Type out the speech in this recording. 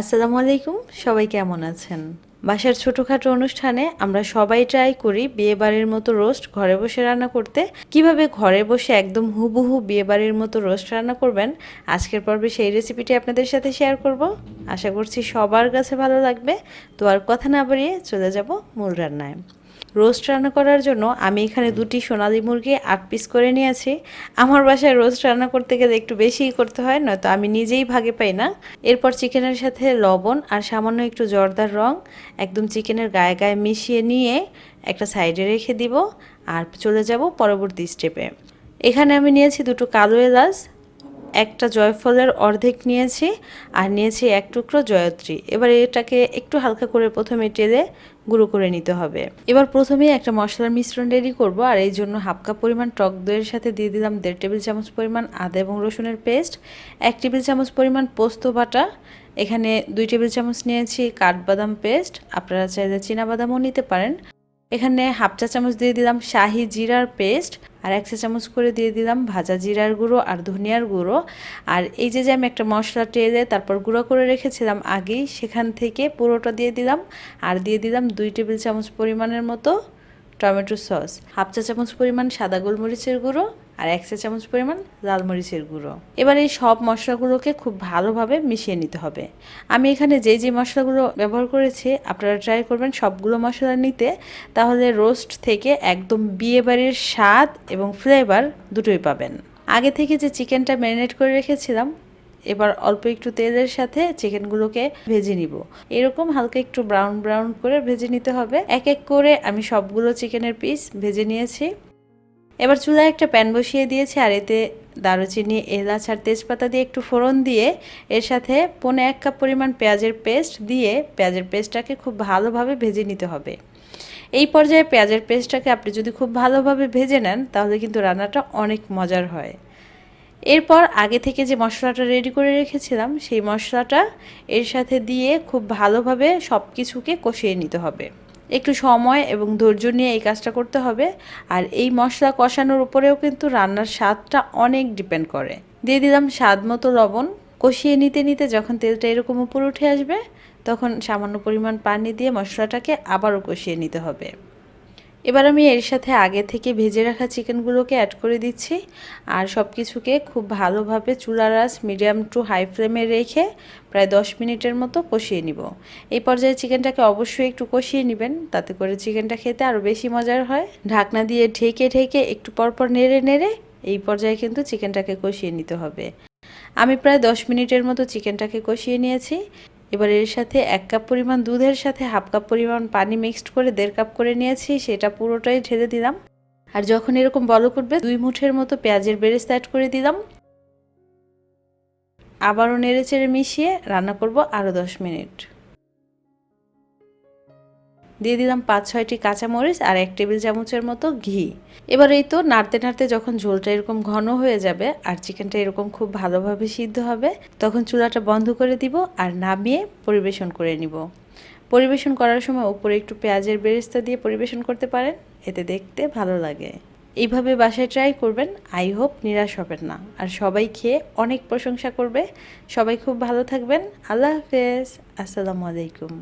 আসসালামু আলাইকুম, সবাই কেমন আছেন? বাসার ছোটোখাটো অনুষ্ঠানে আমরা সবাই ট্রাই করি বিয়েবাড়ির মতো রোস্ট ঘরে বসে রান্না করতে। কীভাবে ঘরে বসে একদম হুবহু বিয়েবাড়ির মতো রোস্ট রান্না করবেন? আজকের পর্বে সেই রেসিপিটি আপনাদের সাথে শেয়ার করব। আশা করছি সবার কাছে ভালো লাগবে। তো আর কথা না বাড়িয়ে চলে যাব মূল রান্নায়। রোস্ট রান্না করার জন্য আমি এখানে দুটি সোনালি মুরগি আট পিস করে নিয়েছি। আমার বাসায় রোস্ট রান্না করতে গেলে একটু বেশিই করতে হয় নয়তো আমি নিজেই ভাগে পাই না। এরপর চিকেনের সাথে লবণ আর সামান্য একটু জর্দার রং একদম চিকেনের গায়ে গায়ে মিশিয়ে নিয়ে একটা সাইডে রেখে দিব আর চলে যাব পরবর্তী স্টেপে এখানে আমি নিয়েছি দুটো কালো এলাচ একটা জয়ফলের অর্ধেক নিয়েছি আর নিয়েছি এক টুকরো জয়ত্রী। এবার এটাকে একটু হালকা করে প্রথমে টেলে গুঁড়ো করে নিতে হবে। এবার প্রথমেই একটা মশলার মিশ্রণ রেডি করব, আর এই জন্য হাফ কাপ পরিমাণ টক দইয়ের সাথে দিয়ে দিলাম দেড় টেবিল চামচ পরিমাণ আদা এবং রসুনের পেস্ট, এক টেবিল চামচ পরিমাণ পোস্ত বাটা, এখানে দুই টেবিল চামচ নিয়েছি কাঠবাদাম পেস্ট, আপনারা চাইলে বাদামও নিতে পারেন। এখানে হাফ চা চামচ দিয়ে দিলাম শাহি জিরার পেস্ট, আর এক চা চামচ করে দিয়ে দিলাম ভাজা জিরার গুঁড়ো আর ধনিয়ার গুঁড়ো। আর এই যে যে আমি একটা মশলা টেলে তারপর গুঁড়ো করে রেখেছিলাম আগেই, সেখান থেকে পুরোটা দিয়ে দিলাম, আর দিয়ে দিলাম দুই টেবিল চামচ পরিমাণের মতো টমেটো সস। হাফ চা চামচ পরিমাণ সাদা গোলমরিচের গুঁড়ো আর এক চা চামচ পরিমাণ লাল মরিচের গুঁড়ো। এবার এই সব মশলাগুলোকে খুব ভালোভাবে মিশিয়ে নিতে হবে। আমি এখানে যে যে মশলাগুলো ব্যবহার করেছি, আপনারা ট্রাই করবেন সবগুলো মশলা নিতে। তাহলে রোস্ট থেকে একদম বিয়েবাড়ির স্বাদ এবং ফ্লেভার দুটোই পাবেন। আগে থেকে যে চিকেনটা ম্যারিনেট করে রেখেছিলাম, এবার অল্প একটু তেলের সাথে চিকেনগুলোকে ভেজে নিব। এরকম হালকা একটু ব্রাউন ব্রাউন করে ভেজে নিতে হবে। এক এক করে আমি সবগুলো চিকেনের পিস ভেজে নিয়েছি। এবার চুলায় একটা প্যান বসিয়ে দিয়েছি আর এতে দারুচিনি, এলাচ আর তেজপাতা দিয়ে একটু ফোড়ন দিয়ে এর সাথে পনে এক কাপ পরিমাণ পেঁয়াজের পেস্ট দিয়ে পেঁয়াজের পেস্টটাকে খুব ভালোভাবে ভেজে নিতে হবে। এই পর্যায়ে পেঁয়াজের পেস্টটাকে আপনি যদি খুব ভালোভাবে ভেজে নেন, তাহলে কিন্তু রান্নাটা অনেক মজার হয়। এরপর আগে থেকে যে মশলাটা রেডি করে রেখেছিলাম, সেই মশলাটা এর সাথে দিয়ে খুব ভালোভাবে সব কিছুকে কষিয়ে নিতে হবে। একটু সময় এবং ধৈর্য নিয়ে এই কাজটা করতে হবে। আর এই মশলা কষানোর উপরেও কিন্তু রান্নার স্বাদটা অনেক ডিপেন্ড করে। দিয়ে দিলাম স্বাদ মতো লবণ। কষিয়ে নিতে নিতে যখন তেলটা এরকম উপর উঠে আসবে, তখন সামান্য পরিমাণ পানি দিয়ে মশলাটাকে আবারও কষিয়ে নিতে হবে। এবার আমি এর সাথে আগে থেকে ভেজে রাখা চিকেনগুলোকে অ্যাড করে দিচ্ছি। আর সব কিছুকে খুব ভালোভাবে চুলার আঁচ মিডিয়াম টু হাই ফ্লেমে রেখে প্রায় দশ মিনিটের মতো কষিয়ে নিব। এই পর্যায়ে চিকেনটাকে অবশ্যই একটু কষিয়ে নেবেন, তাতে করে চিকেনটা খেতে আরও বেশি মজার হয়। ঢাকনা দিয়ে ঢেকে ঢেকে একটু পরপর নেড়ে নেড়ে এই পর্যায়ে কিন্তু চিকেনটাকে কষিয়ে নিতে হবে। আমি প্রায় দশ মিনিটের মতো চিকেনটাকে কষিয়ে নিয়েছি। এবার এর সাথে এক কাপ পরিমাণ দুধের সাথে হাফ কাপ পরিমাণ পানি মিক্সড করে দেড় কাপ করে নিয়েছি, সেটা পুরোটাই ঢেলে দিলাম। আর যখন এরকম বলো করবে দুই মুঠের মতো পেঁয়াজের বেরেস্তা অ্যাড করে দিলাম। আবারও নেড়ে চেড়ে মিশিয়ে রান্না করব আরও দশ মিনিট। দিয়ে দিলাম পাঁচ, ছয়টি কাঁচামরিচ আর এক টেবিল চামচের মতো ঘি। এবার এই তো নাড়তে নাড়তে যখন ঝোলটা এরকম ঘন হয়ে যাবে আর চিকেনটা এরকম খুব ভালোভাবে সিদ্ধ হবে, তখন চুলাটা বন্ধ করে দিব আর নামিয়ে পরিবেশন করে নিব। পরিবেশন করার সময় উপরে একটু পেঁয়াজের বেরেস্তা দিয়ে পরিবেশন করতে পারেন, এতে দেখতে ভালো লাগে। এইভাবে বাসায় ট্রাই করবেন, আই হোপ নিরাশ হবেন না। আর সবাই খেয়ে অনেক প্রশংসা করবে। সবাই খুব ভালো থাকবেন। আল্লাহ হাফেজ। আসসালামু আলাইকুম।